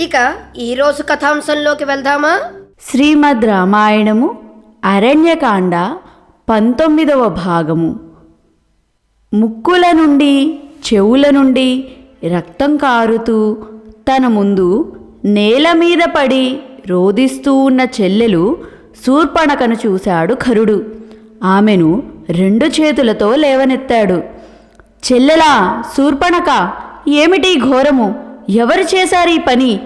ఇక ఈరోజు కథాంశంలోకి వెళ్దామా? శ్రీమద్ రామాయణము అరణ్యకాండ పంతొమ్మిదవ భాగము. ముక్కుల నుండి చెవుల నుండి రక్తం కారుతూ తన ముందు నేల మీద పడి రోదిస్తూ ఉన్న చెల్లెలు శూర్పణకను చూశాడు ఖరుడు. ఆమెను రెండు చేతులతో లేవనెత్తాడు. చెల్లెలా శూర్పణక ఏమిటి ఘోరము? ఎవరు చేశారు ఈ పని?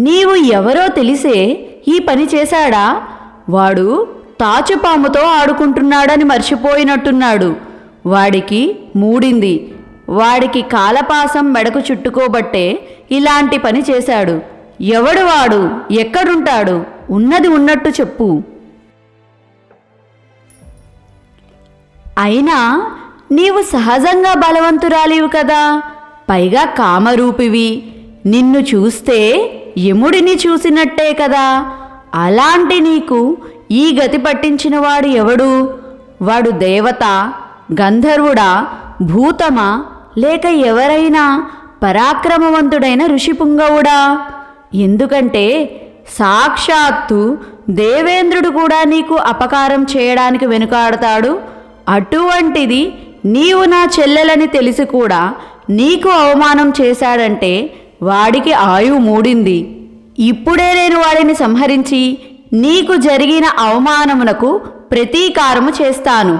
నీవు ఎవరో తెలిసే ఈ పని చేశాడా? వాడు తాచుపాముతో ఆడుకుంటున్నాడని మర్చిపోయినట్టున్నాడు. వాడికి మూడింది. వాడికి కాలపాసం మెడకు చుట్టుకోబట్టే ఇలాంటి పని చేశాడు. ఎవడు వాడు? ఎక్కడుంటాడు? ఉన్నది ఉన్నట్టు చెప్పు. అయినా నీవు సహజంగా బలవంతురాలివి కదా. పైగా కామరూపివి. నిన్ను చూస్తే యముడిని చూసినట్టే కదా. అలాంటి నీకు ఈ గతి పట్టించినవాడు ఎవడు? వాడు దేవత గంధర్వుడా భూతమా లేక ఎవరైనా పరాక్రమవంతుడైన ఋషిపుంగవుడా ఎందుకంటే సాక్షాత్తు దేవేంద్రుడు కూడా నీకు అపకారం చేయడానికి వెనుకాడతాడు. అటువంటిది నీవు నా చెల్లెలని తెలిసి కూడా నీకు అవమానం చేశాడంటే వాడికి ఆయువు మూడింది. ఇప్పుడే నేను వాడిని సంహరించి నీకు జరిగిన అవమానమునకు ప్రతీకారము చేస్తాను.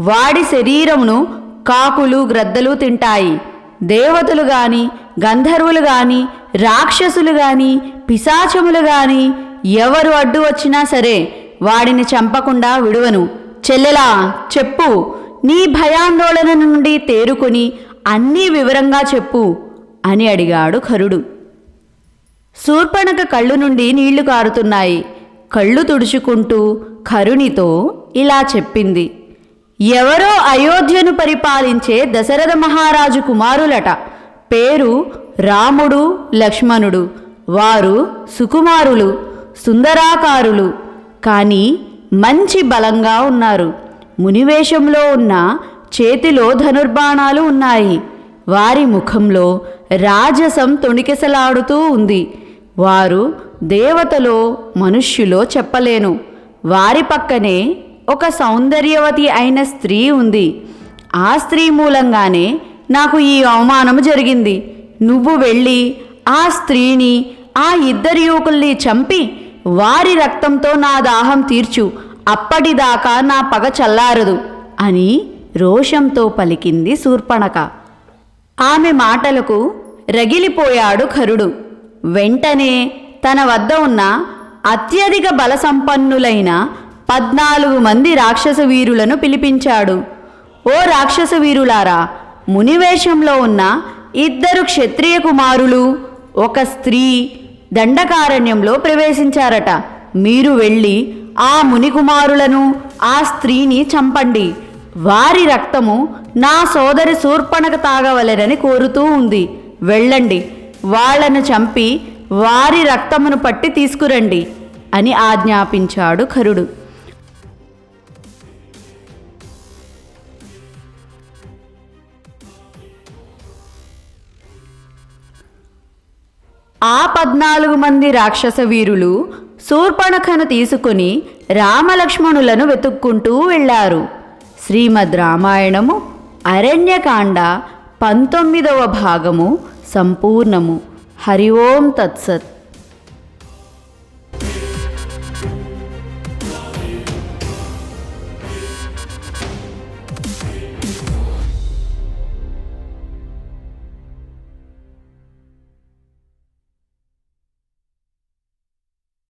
వాడి శరీరమును కాకులు గ్రద్దలు తింటాయి. దేవతలు గాని గంధర్వులు గాని రాక్షసులు గాని పిశాచములు గాని ఎవరు అడ్డు వచ్చినా సరే వాడిని చంపకుండా విడువను. చెల్లెలా చెప్పు. నీ భయాందోళన నుండి తేరుకొని అన్నీ వివరంగా చెప్పు. అని అడిగాడు ఖరుడు. శూర్పణక కళ్ళు నుండి నీళ్ళు కారుతున్నాయి. కళ్ళు తుడుచుకుంటూ కరుణితో ఇలా చెప్పింది. ఎవరో అయోధ్యను పరిపాలించే దశరథ మహారాజు కుమారులట. పేరు రాముడు లక్ష్మణుడు. వారు సుకుమారులు సుందరాకారులు. కానీ మంచి బలంగా ఉన్నారు. మునివేషంలో ఉన్న చేతిలో ధనుర్బాణాలు ఉన్నాయి. వారి ముఖంలో రాజసం తొణికెసలాడుతూ ఉంది. వారు దేవతలో మనుష్యులో చెప్పలేను. వారి పక్కనే ఒక సౌందర్యవతి అయిన స్త్రీ ఉంది. ఆ స్త్రీ మూలంగానే నాకు ఈ అవమానము జరిగింది. నువ్వు వెళ్ళి ఆ స్త్రీని ఆ ఇద్దరు యువకుల్ని చంపి వారి రక్తంతో నా దాహం తీర్చు. అప్పటిదాకా నా పగ చల్లారదు అని రోషంతో పలికింది శూర్పణక. ఆమె మాటలకు రగిలిపోయాడు ఖరుడు. వెంటనే తన వద్ద ఉన్న అత్యధిక బలసంపన్నులైన పద్నాలుగు మంది రాక్షస వీరులను పిలిపించాడు. ఓ రాక్షస వీరులారా మునివేషంలో ఉన్న ఇద్దరు క్షత్రియ కుమారులు ఒక స్త్రీ దండకారణ్యంలో ప్రవేశించారట. మీరు వెళ్ళి ఆ మునికుమారులను ఆ స్త్రీని చంపండి. వారి రక్తము నా సోదరి శూర్పణకు తాగవలెనని కోరుతూ ఉంది. వెళ్ళండి వాళ్ళను చంపి వారి రక్తమును పట్టి తీసుకురండి అని ఆజ్ఞాపించాడు ఖరుడు. ఆ పద్నాలుగు మంది రాక్షస వీరులు శూర్పణఖను తీసుకుని రామలక్ష్మణులను వెతుక్కుంటూ వెళ్ళారు. శ్రీమద్ రామాయణము అరణ్యకాండ పంతొమ్మిదవ భాగము సంపూర్ణము. హరి ఓం తత్సత్.